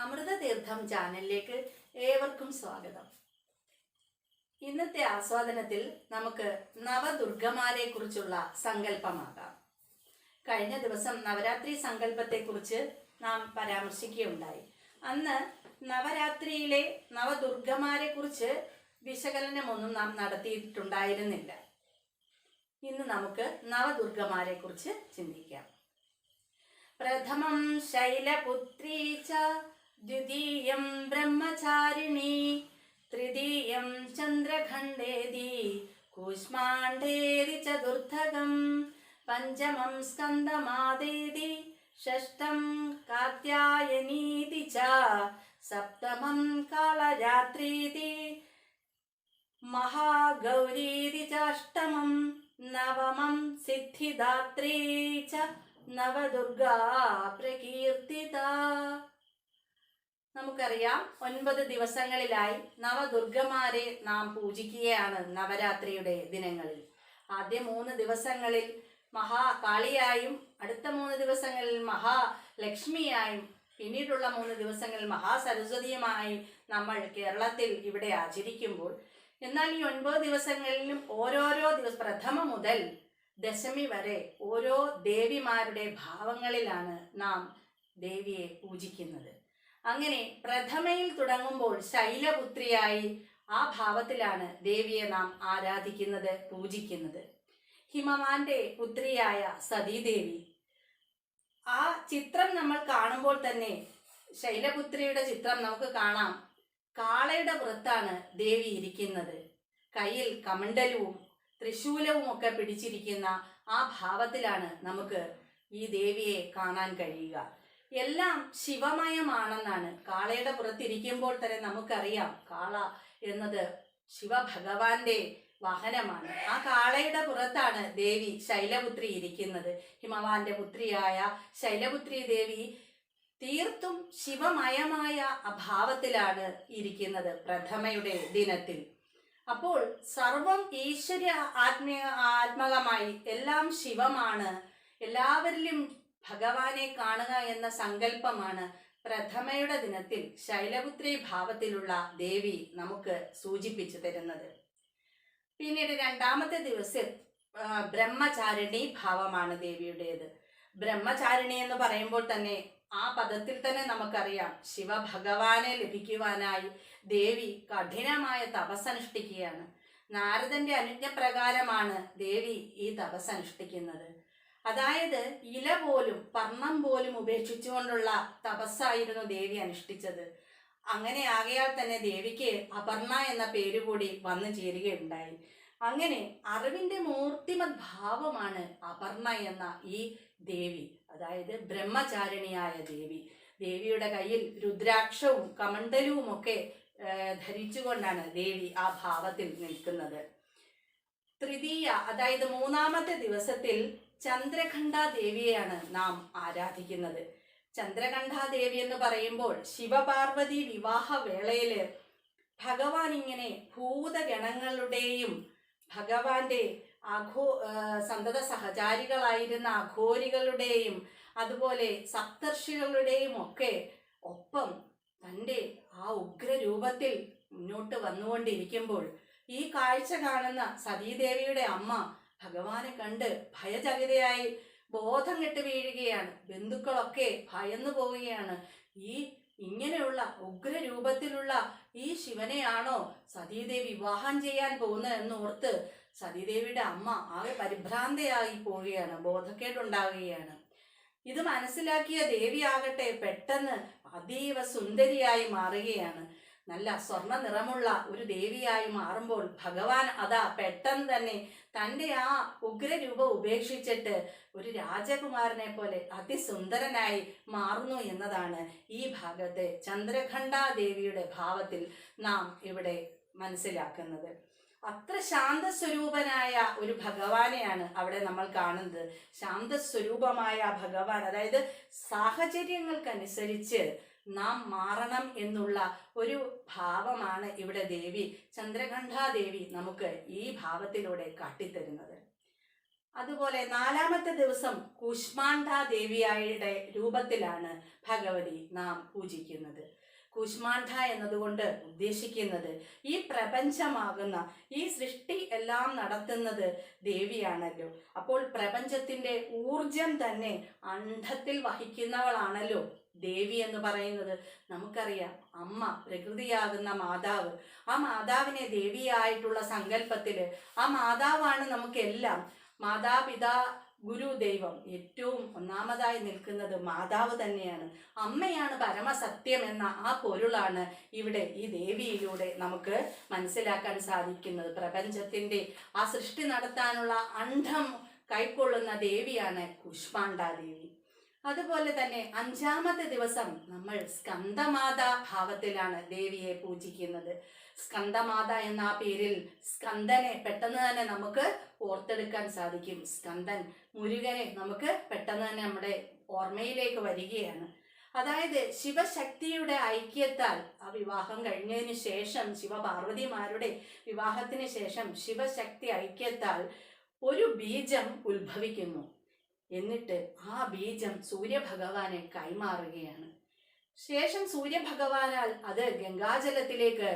അമൃതതീർത്ഥം ചാനലിലേക്ക് ഏവർക്കും സ്വാഗതം. ഇന്നത്തെ ആസ്വാദനത്തിൽ നമുക്ക് നവദുർഗമാരെ കുറിച്ചുള്ള സങ്കല്പമാകാം. കഴിഞ്ഞ ദിവസം നവരാത്രി സങ്കല്പത്തെക്കുറിച്ച് നാം പരാമർശിക്കുകയുണ്ടായി. അന്ന് നവരാത്രിയിലെ നവദുർഗമാരെ കുറിച്ച് വിശകലനമൊന്നും നാം നടത്തിയിട്ടുണ്ടായിരുന്നില്ല. ഇന്ന് നമുക്ക് നവദുർഗമാരെ കുറിച്ച് ചിന്തിക്കാം. പ്രഥമം ശൈലപുത്രീ ച ദ്വിതീയം ബ്രഹ്മചാരിണി തൃതീയം ചന്ദ്രഖണ്ഡേതി കൂഷ്മാണ്ഡേതി ചതുർത്ഥകം പഞ്ചമം സ്കന്ദമാദേതി ഷഷ്ടം കാത്യായനീതി ച സപ്തമം കാളരാത്രീതി മഹാഗൗരീതി ചാഷ്ടമം നവമം സിദ്ധിദാത്രീ ച നവദുർഗാ പ്രകീർത്തിത. നമുക്കറിയാം ഒൻപത് ദിവസങ്ങളിലായി നവദുർഗമാരെ നാം പൂജിക്കുകയാണ് നവരാത്രിയുടെ ദിനങ്ങളിൽ. ആദ്യ മൂന്ന് ദിവസങ്ങളിൽ മഹാകാളിയായും അടുത്ത മൂന്ന് ദിവസങ്ങളിൽ മഹാലക്ഷ്മിയായും പിന്നീടുള്ള മൂന്ന് ദിവസങ്ങളിൽ മഹാസരസ്വതിയുമായി നമ്മൾ കേരളത്തിൽ ഇവിടെ ആചരിക്കുമ്പോൾ എന്നാൽ ഈ ഒൻപത് ദിവസങ്ങളിലും ഓരോരോ ദിവസം പ്രഥമ മുതൽ ദശമി വരെ ഓരോ ദേവിമാരുടെ ഭാവങ്ങളിലാണ് നാം ദേവിയെ പൂജിക്കുന്നത്. അങ്ങനെ പ്രഥമയിൽ തുടങ്ങുമ്പോൾ ശൈലപുത്രിയായി ആ ഭാവത്തിലാണ് ദേവിയെ നാം ആരാധിക്കുന്നത് പൂജിക്കുന്നത്. ഹിമവാന്റെ പുത്രിയായ സതീദേവി. ആ ചിത്രം നമ്മൾ കാണുമ്പോൾ തന്നെ ശൈലപുത്രിയുടെ ചിത്രം നമുക്ക് കാണാം. കാളയുടെ പുറത്താണ് ദേവി ഇരിക്കുന്നത്. കയ്യിൽ കമണ്ടലവും ത്രിശൂലവും ഒക്കെ പിടിച്ചിരിക്കുന്ന ആ ഭാവത്തിലാണ് നമുക്ക് ഈ ദേവിയെ കാണാൻ കഴിയുക. എല്ലാം ശിവമയമാണെന്നാണ്. കാളയുടെ പുറത്തിരിക്കുമ്പോൾ തന്നെ നമുക്കറിയാം കാള എന്നത് ശിവഭഗവാന്റെ വാഹനമാണ്. ആ കാളയുടെ പുറത്താണ് ദേവി ശൈലപുത്രി ഇരിക്കുന്നത്. ഹിമവാന്റെ പുത്രിയായ ശൈലപുത്രി ദേവി തീർത്തും ശിവമയമായ അഭാവത്തിലാണ് ഇരിക്കുന്നത് പ്രഥമയുടെ ദിനത്തിൽ. അപ്പോൾ സർവം ഈശ്വര ആത്മീയ ആത്മകമായി എല്ലാം ശിവമാണ്. എല്ലാവരിലും ഭഗവാനെ കാണുക എന്ന സങ്കല്പമാണ് പ്രഥമയുടെ ദിനത്തിൽ ശൈലപുത്രി ഭാവത്തിലുള്ള ദേവി നമുക്ക് സൂചിപ്പിച്ചു തരുന്നത്. പിന്നീട് രണ്ടാമത്തെ ദിവസം ബ്രഹ്മചാരിണി ഭാവമാണ് ദേവിയുടേത്. ബ്രഹ്മചാരിണി എന്ന് പറയുമ്പോൾ തന്നെ ആ പദത്തിൽ തന്നെ നമുക്കറിയാം ശിവഭഗവാനെ ലഭിക്കുവാനായി ദേവി കഠിനമായ തപസ്സനുഷ്ഠിക്കുകയാണ് നാരദന്റെ അനുജ്ഞപ്രകാരമാണ് ദേവി ഈ തപസ് അനുഷ്ഠിക്കുന്നത്. അതായത് ഇല പോലും പർണം പോലും ഉപേക്ഷിച്ചുകൊണ്ടുള്ള തപസ്സായിരുന്നു ദേവി അനുഷ്ഠിച്ചത്. അങ്ങനെ ആകയാൽ തന്നെ ദേവിക്ക് അപർണ എന്ന പേര് കൂടി വന്നു ചേരുകയുണ്ടായി. അങ്ങനെ അറിവിന്റെ മൂർത്തിമത് ഭാവമാണ് അപർണ എന്ന ഈ ദേവി അതായത് ബ്രഹ്മചാരിണിയായ ദേവി. ദേവിയുടെ കയ്യിൽ രുദ്രാക്ഷവും കമണ്ടലവും ഒക്കെ ധരിച്ചുകൊണ്ടാണ് ദേവി ആ ഭാവത്തിൽ നിൽക്കുന്നത്. തൃതീയ അതായത് മൂന്നാമത്തെ ദിവസത്തിൽ ചന്ദ്രഖണ്ഡ ദേവിയെയാണ് നാം ആരാധിക്കുന്നത്. ചന്ദ്രകണ്ഠ ദേവി എന്ന് പറയുമ്പോൾ ശിവപാർവതി വിവാഹ വേളയിൽ ഭഗവാൻ ഇങ്ങനെ ഭൂതഗണങ്ങളുടെയും ഭഗവാന്റെ അഘോ സന്തത സഹചാരികളായിരുന്ന അഘോരികളുടെയും അതുപോലെ സപ്തർഷികളുടെയും ഒക്കെ ഒപ്പം തന്റെ ആ ഉഗ്രരൂപത്തിൽ മുന്നോട്ട് വന്നുകൊണ്ടിരിക്കുമ്പോൾ ഈ കാഴ്ച കാണുന്ന സതീദേവിയുടെ അമ്മ ഭഗവാനെ കണ്ട് ഭയചകിതയായി ബോധം കെട്ട് വീഴുകയാണ്. ബന്ധുക്കളൊക്കെ ഭയന്നു പോവുകയാണ്. ഈ ഇങ്ങനെയുള്ള ഉഗ്രരൂപത്തിലുള്ള ഈ ശിവനെയാണോ സതീദേവി വിവാഹം ചെയ്യാൻ പോകുന്നത് എന്നോർത്ത് സതീദേവിയുടെ അമ്മ ആകെ പരിഭ്രാന്തയായി പോവുകയാണ് ബോധക്കേടുണ്ടാവുകയാണ്. ഇത് മനസ്സിലാക്കിയ ദേവി ദേവിയാകട്ടെ പെട്ടെന്ന് അതീവ സുന്ദരിയായി മാറുകയാണ്. നല്ല സ്വർണ നിറമുള്ള ഒരു ദേവിയായി മാറുമ്പോൾ ഭഗവാൻ അതാ പെട്ടെന്ന് തന്നെ തന്റെ ആ ഉഗ്രരൂപം ഉപേക്ഷിച്ചിട്ട് ഒരു രാജകുമാരനെ പോലെ അതിസുന്ദരനായി മാറുന്നു എന്നതാണ് ഈ ഭാഗത്തെ ചന്ദ്രഖണ്ഠാദേവിയുടെ ഭാവത്തിൽ നാം ഇവിടെ മനസ്സിലാക്കുന്നത്. അത്ര ശാന്തസ്വരൂപനായ ഒരു ഭഗവാനെയാണ് അവിടെ നമ്മൾ കാണുന്നത്. ശാന്തസ്വരൂപമായ ഭഗവാൻ അതായത് സാഹചര്യങ്ങൾക്കനുസരിച്ച് നാം മാറണം എന്നുള്ള ഒരു ഭാവമാണ് ഇവിടെ ദേവി ചന്ദ്രകണ്ഠാദേവി നമുക്ക് ഈ ഭാവത്തിലൂടെ കാട്ടിത്തരുന്നത്. അതുപോലെ നാലാമത്തെ ദിവസം കുഷ്മാണ്ഠാദേവിയായുടെ രൂപത്തിലാണ് ഭഗവതി നാം പൂജിക്കുന്നത്. കുഷ്മാണ്ഡ എന്നതുകൊണ്ട് ഉദ്ദേശിക്കുന്നത് ഈ പ്രപഞ്ചമാകുന്ന ഈ സൃഷ്ടി എല്ലാം നടത്തുന്നത് ദേവിയാണല്ലോ. അപ്പോൾ പ്രപഞ്ചത്തിന്റെ ഊർജം തന്നെ അണ്ഡത്തിൽ വഹിക്കുന്നവളാണല്ലോ. ദേവി എന്ന് പറയുന്നത് നമുക്കറിയാം. അമ്മ പ്രകൃതിയാകുന്ന മാതാവ്. ആ മാതാവിനെ ദേവിയായിട്ടുള്ള സങ്കല്പത്തിൽ ആ മാതാവാണ് നമുക്കെല്ലാം. മാതാപിതാ ഗുരു ദൈവം. ഏറ്റവും ഒന്നാമതായി നിൽക്കുന്നത് മാതാവ് തന്നെയാണ്. അമ്മയാണ് പരമസത്യം എന്ന ആ പൊരുളാണ് ഇവിടെ ഈ ദേവിയിലൂടെ നമുക്ക് മനസ്സിലാക്കാൻ സാധിക്കുന്നത്. പ്രപഞ്ചത്തിന്റെ ആ സൃഷ്ടി നടത്താനുള്ള അണ്ഡം കൈക്കൊള്ളുന്ന ദേവിയാണ് കുഷ്മാണ്ട ദേവി അതുപോലെ തന്നെ അഞ്ചാമത്തെ ദിവസം നമ്മൾ സ്കന്ദമാത ഭാവത്തിലാണ് ദേവിയെ പൂജിക്കുന്നത്. സ്കന്ദമാത എന്ന ആ പേരിൽ സ്കന്ദനെ പെട്ടെന്ന് തന്നെ നമുക്ക് ഓർത്തെടുക്കാൻ സാധിക്കും. സ്കന്ദൻ മുരുകനെ നമുക്ക് പെട്ടെന്ന് തന്നെ നമ്മുടെ ഓർമ്മയിലേക്ക് വരികയാണ്. അതായത് ശിവശക്തിയുടെ ഐക്യത്താൽ ആ വിവാഹം കഴിഞ്ഞതിന് ശേഷം ശിവപാർവതിമാരുടെ വിവാഹത്തിന് ശേഷം ശിവശക്തി ഐക്യത്താൽ ഒരു ബീജം ഉത്ഭവിക്കുന്നു. എന്നിട്ട് ആ ബീജം സൂര്യഭഗവാനെ കൈമാറുകയാണ്. ശേഷം സൂര്യഭഗവാനാൽ അത് ഗംഗാജലത്തിലേക്ക്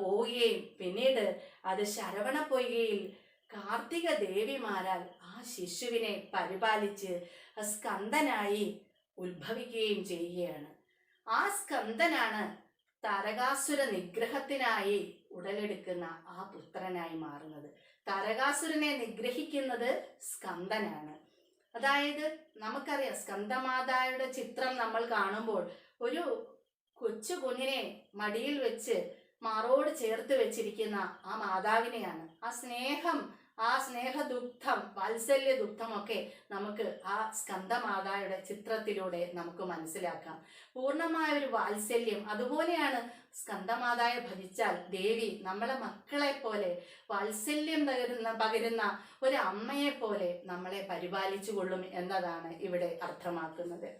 പോവുകയും പിന്നീട് അത് ശരവണ പൊയ്കയിൽ കാർത്തിക ദേവിമാരാൽ ആ ശിശുവിനെ പരിപാലിച്ച് സ്കന്ദനായി ഉത്ഭവിക്കുകയും ചെയ്യുകയാണ്. ആ സ്കന്ദനാണ് താരകാസുര നിഗ്രഹത്തിനായി ഉടലെടുക്കുന്ന ആ പുത്രനായി മാറുന്നത്. തരകാസുരനെ നിഗ്രഹിക്കുന്നത് സ്കന്ദനാണ്. അതായത് നമുക്കറിയാം സ്കന്ദമാതായുടെ ചിത്രം നമ്മൾ കാണുമ്പോൾ ഒരു കൊച്ചു കുഞ്ഞിനെ മടിയിൽ വെച്ച് മാറോട് ചേർത്ത് വെച്ചിരിക്കുന്ന ആ മാതാവിനെയാണ്. ആ സ്നേഹം ആ സ്നേഹദുഗ്ധം വാത്സല്യ ദുഗ്ധമൊക്കെ നമുക്ക് ആ സ്കന്ധമാതായുടെ ചിത്രത്തിലൂടെ നമുക്ക് മനസ്സിലാക്കാം. പൂർണമായ ഒരു വാത്സല്യം. അതുപോലെയാണ് സ്കന്ധമാതായ ഭജിച്ചാൽ ദേവി നമ്മളെ മക്കളെ പോലെ വാത്സല്യം പകരുന്ന പകരുന്ന ഒരു അമ്മയെ പോലെ നമ്മളെ പരിപാലിച്ചു കൊള്ളും എന്നതാണ് ഇവിടെ അർത്ഥമാക്കുന്നത്.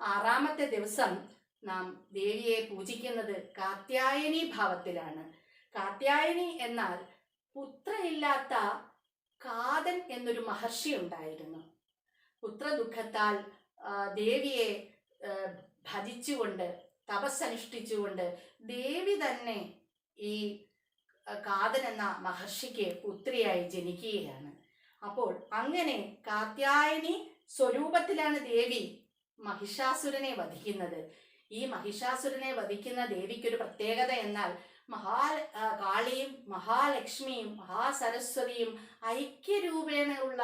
ആറാമത്തെ ദിവസം നാം ദേവിയെ പൂജിക്കുന്നത് കാത്യായനി ഭാവത്തിലാണ്. കാത്യായനി എന്നാൽ പുത്രനില്ലാത്ത കാതൻ എന്നൊരു മഹർഷി ഉണ്ടായിരുന്നു. പുത്രദുഃഖത്താൽ ദേവിയെ ഭജിച്ചുകൊണ്ട് തപസ്സനുഷ്ഠിച്ചുകൊണ്ട് ദേവി തന്നെ ഈ കാതൻ എന്ന മഹർഷിക്ക് പുത്രിയായി ജനിക്കുകയാണ്. അപ്പോൾ അങ്ങനെ കാത്യായനി സ്വരൂപത്തിലാണ് ദേവി മഹിഷാസുരനെ വധിക്കുന്നത്. ഈ മഹിഷാസുരനെ വധിക്കുന്ന ദേവിക്കൊരു പ്രത്യേകത എന്നാൽ മഹാ കാളിയും മഹാലക്ഷ്മിയും മഹാസരസ്വതിയും ഐക്യരൂപേണയുള്ള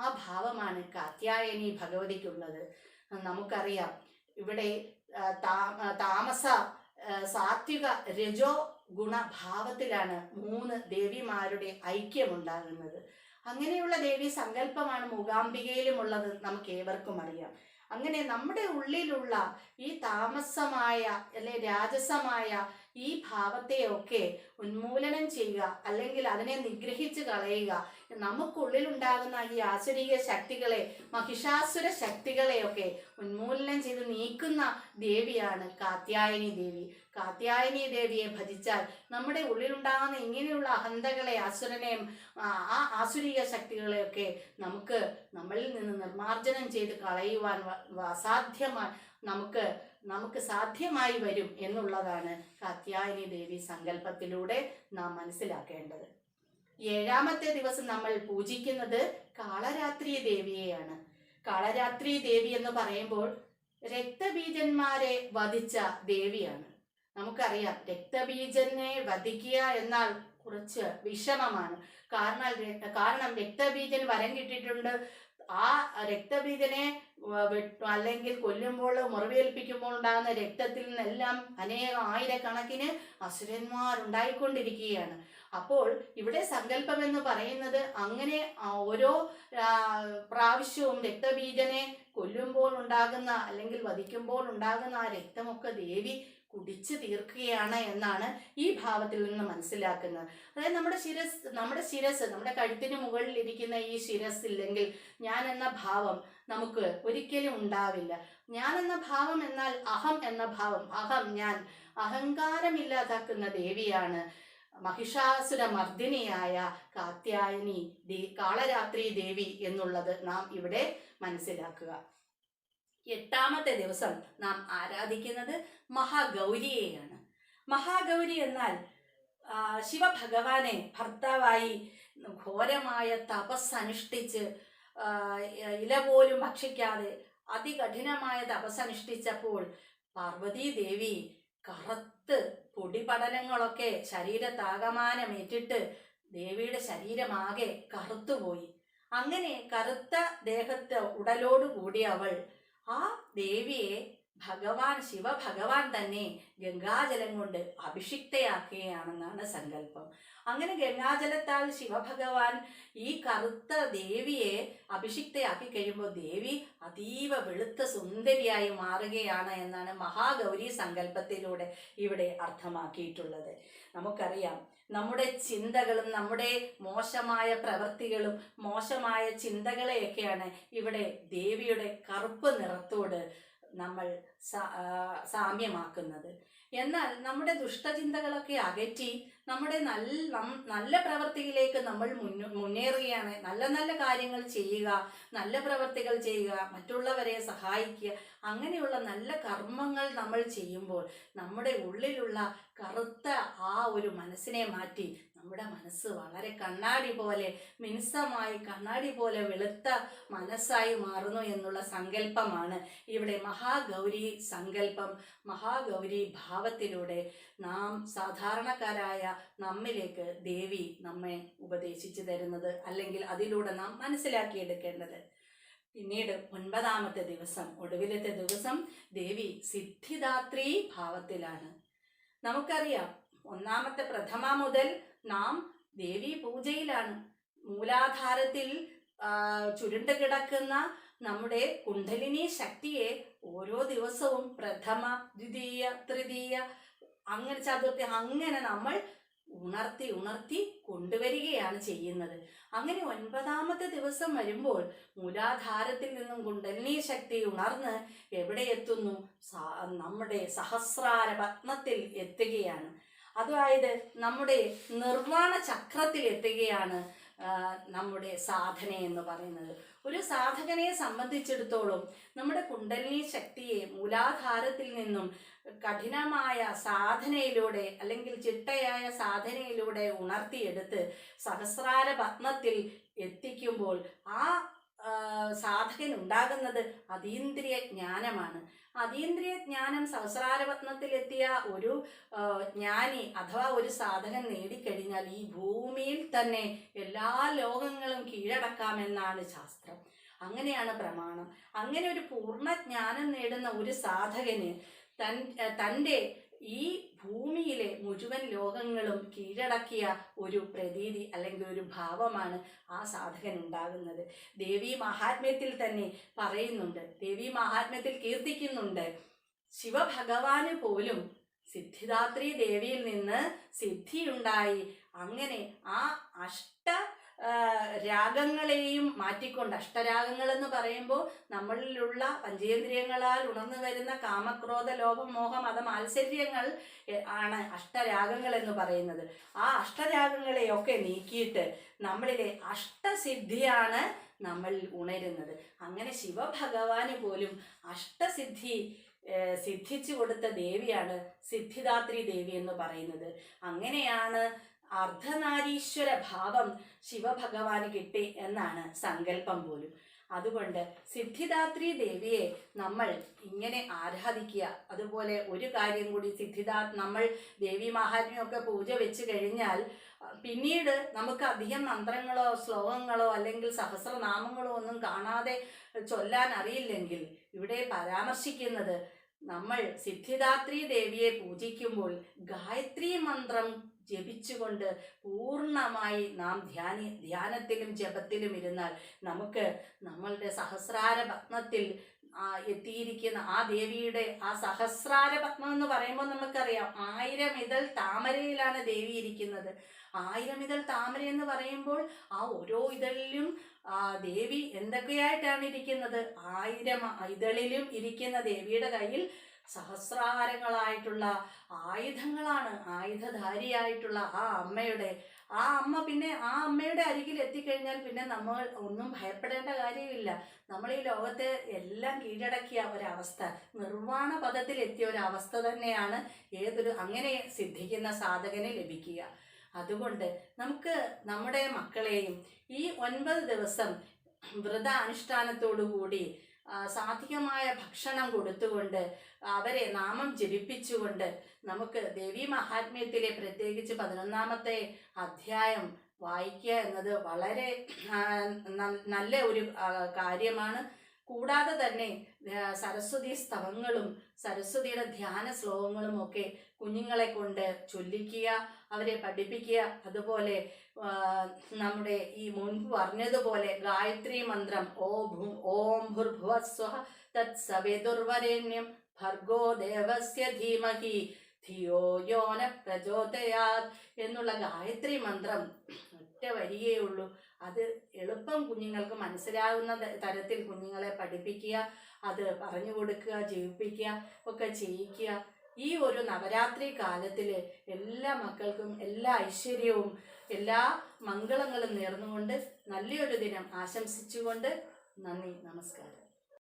ആ ഭാവമാണ് കാത്യായനി ഭഗവതിക്കുള്ളത്. നമുക്കറിയാം ഇവിടെ താമസ സാത്വിക രജോ ഗുണഭാവത്തിലാണ് മൂന്ന് ദേവിമാരുടെ ഐക്യമുണ്ടാകുന്നത്. അങ്ങനെയുള്ള ദേവി സങ്കല്പമാണ് മൂകാംബികയിലുമുള്ളത് നമുക്ക് ഏവർക്കും അറിയാം. അങ്ങനെ നമ്മുടെ ഉള്ളിലുള്ള ഈ താമസമായ അല്ലെ രാജസമായ ഈ ഭാവത്തെയൊക്കെ ഉന്മൂലനം ചെയ്യുക അല്ലെങ്കിൽ അതിനെ നിഗ്രഹിച്ച് കളയുക. നമുക്കുള്ളിലുണ്ടാകുന്ന ഈ ആശ്വരീക ശക്തികളെ മഹിഷാസുര ശക്തികളെയൊക്കെ ഉന്മൂലനം ചെയ്ത് നീക്കുന്ന ദേവിയാണ് കാത്യായനി ദേവി. കാത്യായനി ദേവിയെ ഭജിച്ചാൽ നമ്മുടെ ഉള്ളിലുണ്ടാകുന്ന ഇങ്ങനെയുള്ള അഹന്തകളെ അസുരനെയും ആ ആസുരിക ശക്തികളെയൊക്കെ നമുക്ക് നമ്മളിൽ നിന്ന് നിർമാർജനം ചെയ്ത് കളയുവാൻ അസാധ്യമായി നമുക്ക് നമുക്ക് സാധ്യമായി വരും എന്നുള്ളതാണ് കാത്യായനി ദേവി സങ്കല്പത്തിലൂടെ നാം മനസ്സിലാക്കേണ്ടത്. ഏഴാമത്തെ ദിവസം നമ്മൾ പൂജിക്കുന്നത് കാളരാത്രി ദേവിയെയാണ്. കാളരാത്രി ദേവി എന്ന് പറയുമ്പോൾ രക്തബീജന്മാരെ വധിച്ച ദേവിയാണ്. നമുക്കറിയാം. രക്തബീജനെ വധിക്കുക എന്നാൽ കുറച്ച് വിഷമമാണ്. കാരണം കാരണം രക്തബീജന് വരം കിട്ടിയിട്ടുണ്ട്. ആ രക്തബീജനെ അല്ലെങ്കിൽ കൊല്ലുമ്പോൾ മുറിവേൽപ്പിക്കുമ്പോൾ ഉണ്ടാകുന്ന രക്തത്തിൽ നിന്നെല്ലാം അനേകം ആയിരക്കണക്കിന് അസുരന്മാരുണ്ടായിക്കൊണ്ടിരിക്കുകയാണ്. അപ്പോൾ ഇവിടെ സങ്കല്പം എന്ന് പറയുന്നത് അങ്ങനെ ഓരോ പ്രാവശ്യവും രക്തബീജനെ കൊല്ലുമ്പോൾ ഉണ്ടാകുന്ന അല്ലെങ്കിൽ വധിക്കുമ്പോൾ ഉണ്ടാകുന്ന ആ രക്തമൊക്കെ ദേവി കുടിച്ചു തീർക്കുകയാണ് എന്നാണ് ഈ ഭാവത്തിൽ നിന്ന് മനസ്സിലാക്കുന്നത്. അതായത് നമ്മുടെ ശിരസ് നമ്മുടെ ശിരസ് നമ്മുടെ കഴുത്തിന് മുകളിൽ ഇരിക്കുന്ന ഈ ശിരസ് ഇല്ലെങ്കിൽ ഞാൻ എന്ന ഭാവം നമുക്ക് ഒരിക്കലും ഉണ്ടാവില്ല. ഞാൻ എന്ന ഭാവം എന്നാൽ അഹം എന്ന ഭാവം അഹം ഞാൻ അഹങ്കാരമില്ലാതാക്കുന്ന ദേവിയാണ്. മഹിഷാസുര മർദ്ദിനിയായ കാത്യായനി കാളരാത്രി ദേവി എന്നുള്ളത് നാം ഇവിടെ മനസ്സിലാക്കുക. എട്ടാമത്തെ ദിവസം നാം ആരാധിക്കുന്നത് മഹാഗൗരിയെയാണ്. മഹാഗൗരി എന്നാൽ ശിവഭഗവാനെ ഭർത്താവായി ഘോരമായ തപസ്സനുഷ്ഠിച്ച് അനുഷ്ഠിച്ച് ഇല പോലും ഭക്ഷിക്കാതെ അതികഠിനമായ തപസ്സനുഷ്ഠിച്ചപ്പോൾ പാർവതീ ദേവി കറുത്ത് പൊടിപടലങ്ങളൊക്കെ ശരീരത്താകമാനമേറ്റിട്ട് ദേവിയുടെ ശരീരമാകെ കറുത്തുപോയി. അങ്ങനെ കറുത്ത ദേഹത്ത് ഉടലോട് കൂടി അവൾ ആ ദേവിയെ ഭഗവാൻ ശിവഭഗവാൻ തന്നെ ഗംഗാജലം കൊണ്ട് അഭിഷിക്തയാക്കുകയാണെന്നാണ് സങ്കല്പം. അങ്ങനെ ഗംഗാജലത്താൽ ശിവഭഗവാൻ ഈ കറുത്ത ദേവിയെ അഭിഷിക്തയാക്കി കഴിയുമ്പോൾ ദേവി അതീവ വെളുത്ത സുന്ദരിയായി മാറുകയാണ് എന്നാണ് മഹാഗൗരി സങ്കല്പത്തിലൂടെ ഇവിടെ അർത്ഥമാക്കിയിട്ടുള്ളത്. നമുക്കറിയാം നമ്മുടെ ചിന്തകളും നമ്മുടെ മോശമായ പ്രവൃത്തികളും മോശമായ ചിന്തകളെയൊക്കെയാണ് ഇവിടെ ദേവിയുടെ കറുപ്പ് നിറത്തോട് നമ്മൾ സാമ്യമാക്കുന്നത്. എന്നാൽ നമ്മുടെ ദുഷ്ടചിന്തകളൊക്കെ അകറ്റി നമ്മുടെ നല്ല നല്ല പ്രവൃത്തിയിലേക്ക് നമ്മൾ മുന്നോ മുന്നേറുകയാണ്. നല്ല നല്ല കാര്യങ്ങൾ ചെയ്യുക നല്ല പ്രവൃത്തികൾ ചെയ്യുക മറ്റുള്ളവരെ സഹായിക്കുക അങ്ങനെയുള്ള നല്ല കർമ്മങ്ങൾ നമ്മൾ ചെയ്യുമ്പോൾ നമ്മുടെ ഉള്ളിലുള്ള കറുത്ത ആ ഒരു മനസ്സിനെ മാറ്റി നമ്മുടെ മനസ്സ് വളരെ കണ്ണാടി പോലെ മിനുസമായി കണ്ണാടി പോലെ വെളുത്ത മനസ്സായി മാറുന്നു എന്നുള്ള സങ്കല്പമാണ് ഇവിടെ മഹാഗൗരി സങ്കല്പം. മഹാഗൗരി ഭാവത്തിലൂടെ നാം സാധാരണക്കാരായ നമ്മിലേക്ക് ദേവി നമ്മെ ഉപദേശിച്ചു തരുന്നത് അല്ലെങ്കിൽ അതിലൂടെ നാം മനസ്സിലാക്കിയെടുക്കേണ്ടത് പിന്നീട് ഒൻപതാമത്തെ ദിവസം ഒടുവിലത്തെ ദിവസം ദേവി സിദ്ധിദാത്രി ഭാവത്തിലാണ്. നമുക്കറിയാം ഒന്നാമത്തെ പ്രഥമ മുതൽ നാം ദേവി പൂജയിലാണ്. മൂലാധാരത്തിൽ ചുരുണ്ട് കിടക്കുന്ന നമ്മുടെ കുണ്ടലിനി ശക്തിയെ ഓരോ ദിവസവും പ്രഥമ ദ്വിതീയ തൃതീയ അങ്ങനെ ചതുർത്ഥി അങ്ങനെ നമ്മൾ ഉണർത്തി ഉണർത്തി കൊണ്ടുവരികയാണ് ചെയ്യുന്നത്. അങ്ങനെ ഒൻപതാമത്തെ ദിവസം വരുമ്പോൾ മൂലാധാരത്തിൽ നിന്നും കുണ്ടലിനി ശക്തി ഉണർന്ന് എവിടെ എത്തുന്നു? നമ്മുടെ സഹസ്രാര പത്മത്തിൽ എത്തുകയാണ്. അതായത് നമ്മുടെ നിർവാണ ചക്രത്തിൽ എത്തുകയാണ് നമ്മുടെ സാധന എന്ന് പറയുന്നത്. ഒരു സാധകനെ സംബന്ധിച്ചിടത്തോളം നമ്മുടെ കുണ്ടലിനി ശക്തിയെ മൂലാധാരത്തിൽ നിന്നും കഠിനമായ സാധനയിലൂടെ അല്ലെങ്കിൽ ചിട്ടയായ സാധനയിലൂടെ ഉണർത്തിയെടുത്ത് സഹസ്രാര പത്മത്തിൽ എത്തിക്കുമ്പോൾ ആ, സാധകൻ ഉണ്ടാകുന്നത് അതീന്ദ്രിയ ജ്ഞാനമാണ്. അതീന്ദ്രിയ ജ്ഞാനം സഹസ്രാരപത്നത്തിലെത്തിയ ഒരു ജ്ഞാനി അഥവാ ഒരു സാധകൻ നേടിക്കഴിഞ്ഞാൽ ഈ ഭൂമിയിൽ തന്നെ എല്ലാ ലോകങ്ങളും കീഴടക്കാമെന്നാണ് ശാസ്ത്രം. അങ്ങനെയാണ് പ്രമാണം. അങ്ങനെ ഒരു പൂർണ ജ്ഞാനം നേടുന്ന ഒരു സാധകന് തൻ തന്റെ ഈ ഭൂമിയിലെ മുഴുവൻ ലോകങ്ങളും കീഴടക്കിയ ഒരു പ്രതീതി അല്ലെങ്കിൽ ഒരു ഭാവമാണ് ആ സാധകൻ ഉണ്ടാകുന്നത്. ദേവി മഹാത്മ്യത്തിൽ തന്നെ പറയുന്നുണ്ട് ദേവി മഹാത്മ്യത്തിൽ കീർത്തിക്കുന്നുണ്ട്. ശിവഭഗവാന് പോലും സിദ്ധിദാത്രി ദേവിയിൽ നിന്ന് സിദ്ധിയുണ്ടായി. അങ്ങനെ ആ അഷ്ട രാഗങ്ങളെയും മാറ്റിക്കൊണ്ട് അഷ്ടരാഗങ്ങൾ എന്ന് പറയുമ്പോൾ നമ്മളിലുള്ള പഞ്ചേന്ദ്രിയങ്ങളാൽ ഉണർന്നു വരുന്ന കാമക്രോധ ലോഭം മോഹം മത മാത്സര്യങ്ങൾ ആണ് അഷ്ടരാഗങ്ങൾ എന്ന് പറയുന്നത്. ആ അഷ്ടരാഗങ്ങളെയൊക്കെ നീക്കിയിട്ട് നമ്മളിലെ അഷ്ടസിദ്ധിയാണ് നമ്മൾ ഉണരുന്നത്. അങ്ങനെ ശിവഭഗവാന് പോലും അഷ്ടസിദ്ധി സിദ്ധിച്ചു കൊടുത്ത ദേവിയാണ് സിദ്ധിദാത്രി ദേവി എന്ന് പറയുന്നത്. അങ്ങനെയാണ് അർദ്ധനാരീശ്വര ഭാവം ശിവഭഗവാന് കിട്ടി എന്നാണ് സങ്കല്പം പോലും. അതുകൊണ്ട് സിദ്ധിദാത്രി ദേവിയെ നമ്മൾ ഇങ്ങനെ ആരാധിക്കുക. അതുപോലെ ഒരു കാര്യം കൂടി സിദ്ധിദാ നമ്മൾ ദേവി മഹാത്മ്യമൊക്കെ പൂജ വെച്ച് കഴിഞ്ഞാൽ പിന്നീട് നമുക്ക് അധികം മന്ത്രങ്ങളോ ശ്ലോകങ്ങളോ അല്ലെങ്കിൽ സഹസ്രനാമങ്ങളോ ഒന്നും കാണാതെ ചൊല്ലാൻ അറിയില്ലെങ്കിൽ ഇവിടെ പരാമർശിക്കുന്നത് നമ്മൾ സിദ്ധിദാത്രി ദേവിയെ പൂജിക്കുമ്പോൾ ഗായത്രി മന്ത്രം ജപിച്ചുകൊണ്ട് പൂർണമായി നാം ധ്യാനി ധ്യാനത്തിലും ജപത്തിലും ഇരുന്നാൽ നമുക്ക് നമ്മളുടെ സഹസ്രാര ആ എത്തിയിരിക്കുന്ന ആ ദേവിയുടെ ആ സഹസ്രാര പത്മം എന്ന് പറയുമ്പോൾ നമുക്കറിയാം ആയിരം ഇതൾ താമരയിലാണ് ദേവി ഇരിക്കുന്നത്. ആയിരം ഇതൾ താമര എന്ന് പറയുമ്പോൾ ആ ഓരോ ഇതളിലും ദേവി എന്തൊക്കെയായിട്ടാണ് ഇരിക്കുന്നത്? ആയിരം ഇതളിലും ഇരിക്കുന്ന ദേവിയുടെ കയ്യിൽ സഹസ്രാരങ്ങളായിട്ടുള്ള ആയുധങ്ങളാണ് ആയുധധാരിയായിട്ടുള്ള ആ അമ്മയുടെ. ആ അമ്മ പിന്നെ ആ അമ്മയുടെ അരികിൽ എത്തിക്കഴിഞ്ഞാൽ പിന്നെ നമ്മൾ ഒന്നും ഭയപ്പെടേണ്ട കാര്യമില്ല. നമ്മൾ ഈ ലോകത്തെ എല്ലാം കീഴടക്കിയ ഒരവസ്ഥ നിർവാണ പദത്തിൽ എത്തിയ ഒരവസ്ഥ തന്നെയാണ് ഏതൊരു അങ്ങനെ സിദ്ധിക്കുന്ന സാധകനെ ലഭിക്കുക. അതുകൊണ്ട് നമുക്ക് നമ്മുടെ മക്കളെയും ഈ ഒൻപത് ദിവസം വ്രത അനുഷ്ഠാനത്തോടു കൂടി ആ, സാത്വികമായ ഭക്ഷണം കൊടുത്തുകൊണ്ട് അവരെ നാമം ജപിപ്പിച്ചുകൊണ്ട് നമുക്ക് ദേവി മഹാത്മ്യത്തിലെ പ്രത്യേകിച്ച് പതിനൊന്നാമത്തെ അധ്യായം വായിക്കുക എന്നത് വളരെ നല്ല ഒരു കാര്യമാണ്. കൂടാതെ തന്നെ സരസ്വതി സ്തവങ്ങളും സരസ്വതിയുടെ ധ്യാന ശ്ലോകങ്ങളും ഒക്കെ കുഞ്ഞുങ്ങളെ കൊണ്ട് ചൊല്ലിക്കുക അവരെ പഠിപ്പിക്കുക. അതുപോലെ നമ്മുടെ ഈ മുൻപ് പറഞ്ഞതുപോലെ ഗായത്രി മന്ത്രം ഓ ഭൂ ഓം ഭുർഭുവസ്വ തത് സവേദുർവരേണ്യം ഭർഗോ ദേവസ്യ ധീമഹി ധിയോ യോന പ്രചോദയാത് എന്നുള്ള ഗായത്രി മന്ത്രം ഒറ്റ വരികയേ ഉള്ളൂ. അത് എളുപ്പം കുഞ്ഞുങ്ങൾക്ക് മനസ്സിലാകുന്ന തരത്തിൽ കുഞ്ഞുങ്ങളെ പഠിപ്പിക്കുക അത് പറഞ്ഞു കൊടുക്കുക ജീവിപ്പിക്കുക ഒക്കെ ചെയ്യിക്കുക. ഈ ഒരു നവരാത്രി കാലത്തിൽ എല്ലാ മക്കൾക്കും എല്ലാ ഐശ്വര്യവും എല്ലാ മംഗളങ്ങളും നേർന്നുകൊണ്ട് നല്ലൊരു ദിനം ആശംസിച്ചുകൊണ്ട് നന്ദി നമസ്കാരം.